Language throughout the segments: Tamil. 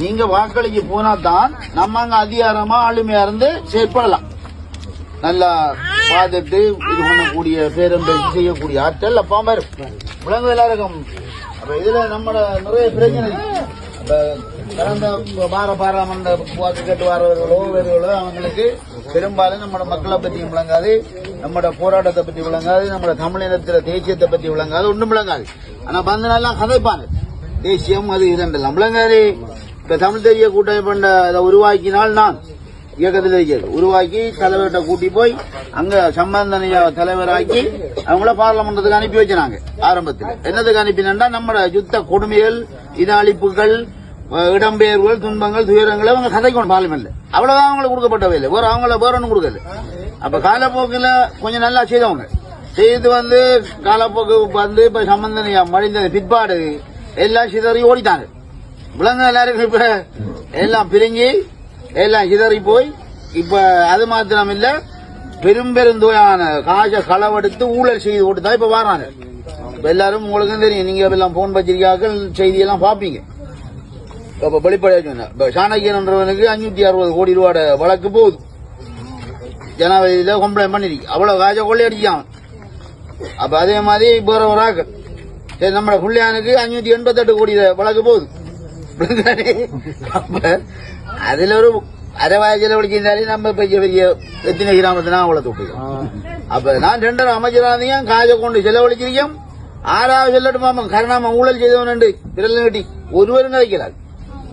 நீங்க வாக்களிக்க போனா தான் நம்ம அங்க அதிகாரமா ஆளுமையா இருந்து செயற்படலாம். நல்லா பார்த்துட்டு இது பண்ணக்கூடிய பேரம் செய்யக்கூடிய ஆற்றல் அப்பா வரும் விலங்கு எல்லாருக்கும். அப்ப இதுல நம்மட நிறைய பிரச்சனை. கடந்த பார பாராமன்ற வாக்கு கேட்டு வரவர்களோ வேறுகளோ அவங்களுக்கு பெரும்பாலும் நம்மட மக்களை பத்தி விளங்காது நம்மட போராட்டத்தை பற்றி விளங்காது நம்மட தமிழினத்தில தேசியத்தை பற்றி விளங்காது ஒன்றும் விளங்காது. ஆனா பந்தனெல்லாம் கதைப்பாங்க தேசியம் அது இரண்டு. விளங்காது இப்ப தமிழ் தெரிய கூட்டமைப்பு அதை உருவாக்கினால் நான் இயக்கத்தில் இருக்கிறது உருவாக்கி தலைவர்கிட்ட கூட்டி போய் அங்க சம்பந்தனைய தலைவராக்கி அவங்கள பார்லமெண்டத்துக்கு அனுப்பி வச்சினாங்க ஆரம்பத்தில். என்னதுக்கு அனுப்பினா நம்ம யுத்த கொடுமைகள் இன அழிப்புகள் இடம்பெயர்வுகள் துன்பங்கள் துயரங்களை அவங்க கதைக்கணும் பார்லிமெண்ட்ல அவ்வளவுதான் அவங்களுக்கு கொடுக்கப்பட்டவை இல்லை. வேற அவங்கள வேற ஒன்றும் கொடுக்கல. அப்ப காலப்போக்கில் கொஞ்சம் நல்லா செய்தவங்க. செய்து வந்து காலப்போக்கு வந்து இப்ப சம்பந்தனையா மடிந்த பிற்பாடு எல்லாம் சிதறி ஓடிட்டாங்க. விலங்கு எல்லாரும் இப்ப எல்லாம் பிரிஞ்சு எல்லாம் சிதறி போய் இப்ப அது மாத்திரம் இல்ல பெரும்பெருந்தோயான காச களவெடுத்து ஊழல் செய்து போட்டு தான் இப்ப வராங்க. இப்ப எல்லாரும் உங்களுக்கும் தெரியும் நீங்க எல்லாம் போன் வச்சிருக்காக்கள் செய்தியெல்லாம் பாப்பீங்க இப்ப வெளிப்படையா சொன்ன இப்ப சாணக்கியன்றவனுக்கு அஞ்சூத்தி அறுபது கோடி ரூபாட வழக்கு போகுது. ஜனாதிபதியில கம்ப்ளைண்ட் பண்ணிருக்கு. அவ்வளவு காச கொள்ளையடிச்சான் அப்ப அதே மாதிரி வேற ஒரு ஆக்கள். நம்ம புள்ளியானுக்கு அஞ்சூத்தி எண்பத்தெட்டு கோடி வழக்கு போகுது? அப்ப அதுல ஒரு அரை வயசுல படிச்சிருந்தாலே நம்ம பெரிய பெரிய எத்தனை கிராமத்தினா அவளை தொட்டுக்கோம் அப்ப நான் ரெண்டரை அமைச்சராதையும் காசை கொண்டு செலவழிச்சிருக்கேன் ஆறாவது சொல்லட்டுமா கருணாம ஊழல் செய்தவன் உண்டு. விரல் கட்டி ஒருவரும் கிடைக்கிறார்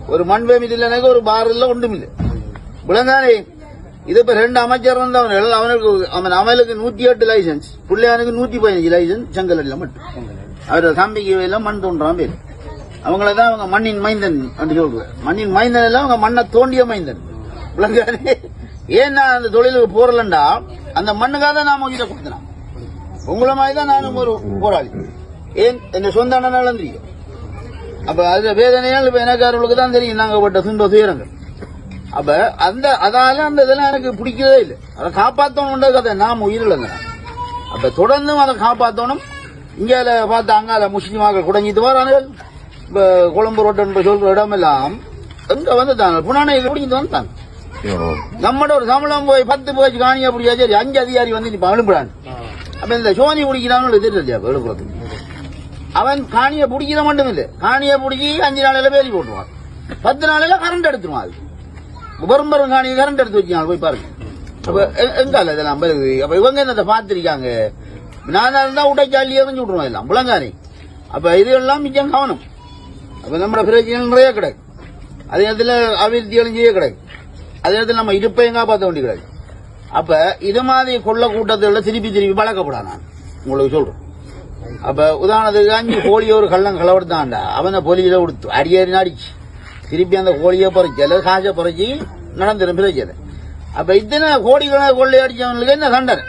ஒரு மண் பேமிட் இல்லைனாக்க ஒரு பார் இல்ல ஒன்றும் இல்லை விளங்கானே இது இப்ப ரெண்டு அமைச்சர் வந்தவன் அவனுக்கு அவன் அவனுக்கு நூத்தி எட்டு லைசன்ஸ் பிள்ளையானுக்கு நூத்தி பதினஞ்சு லைசன்ஸ் செங்கல்ல மட்டும். அவர் தம்பிக்கு எல்லாம் மண் தோன்றான் பேர் அவங்கள தான் அவங்க மண்ணின் மைந்தன் என்று சொல்றாங்க மண்ணின் மைந்தன் எல்லாம் அவங்க மண்ணை தோண்டிய மைந்தன். ஏன்னா ஏன் நான் அந்த தொழிலுக்கு போறலண்டா அந்த மண்ணுக்காக தான் நான் உங்ககிட்ட கொடுத்தேன் உங்களை மாதிரி தான் நானும் ஒரு போராளி. ஏன்? என் சொந்த அண்ணனாலும் தெரியும். அப்ப அது வேதனையால் இப்ப எனக்காரர்களுக்கு தான் தெரியும் நாங்க பட்ட துன்ப துயரங்கள். அப்ப அந்த அதால அந்த இதெல்லாம் எனக்கு பிடிக்கவே இல்லை. அதை காப்பாத்தணும் கதை. நாம் உயிரிழந்த அப்ப தொடர்ந்தும் அதை காப்பாத்தணும். இங்கால பார்த்து அங்கால முஸ்லீமாக குடஞ்சிட்டு வரானுகள் இப்ப கொழும்பு ரோட்டன் சொல்ற இடமெல்லாம் எங்க வந்துட்டாங்க? புனானை குடிஞ்சிட்டு வந்துட்டாங்க. நம்மட ஒரு சம்பளம் போய் பத்து போய் காணி அப்படியா சரி அஞ்சு அதிகாரி வந்து இப்ப அனுப்புறான் அப்ப இந்த சோனி பிடிக்கிறான்னு தெரியல விழுப்புரத்துக்கு அவன் காணியை பிடிக்கிற மட்டும் இல்ல. காணியை பிடிச்சி அஞ்சு நாளையில வேலி போட்டுருவான். பத்து நாளையில கரண்ட் எடுத்துருவான். அது பெரும் காணியை கரண்ட் எடுத்து வச்சுக்காங்க போய் பாருங்க. அப்ப எங்கால இதெல்லாம் வருது? அப்ப இவங்க என்னத்தை பார்த்திருக்காங்க? நான் இருந்தா உடைச்சாலி எறிஞ்சு விட்டுருவோம் எல்லாம் புலங்காரி. அப்ப இது எல்லாம் மிச்சம் கவனம். அப்ப நம்ம பிரச்சனை நிறைய கிடக்கு. அதே நேரத்தில் அபிவிருத்திகளும் செய்ய கிடக்கு. அதே நேரத்தில் நம்ம இருப்பையும் காப்பாற்ற வேண்டி கிடக்கு. அப்ப இது மாதிரி கொள்ள கூட்டத்துல திருப்பி திருப்பி பழக்கப்படாது நான். உங்களுக்கு சொல்றேன். அப்ப உதாரணத்துக்கு அஞ்சு கோழி ஒரு கள்ளம் களவெடுத்தான்டா. அவனை பொலியில கொடுத்து அடியேறி அடிச்சு திருப்பி அந்த கோழியை பறிச்சு அல்லது காசை பறிச்சு நடந்துடும் பிரச்சனை அப்ப இத்தனை கோடிகளை கொள்ளை அடிச்சவனுக்கு என்ன தண்டனை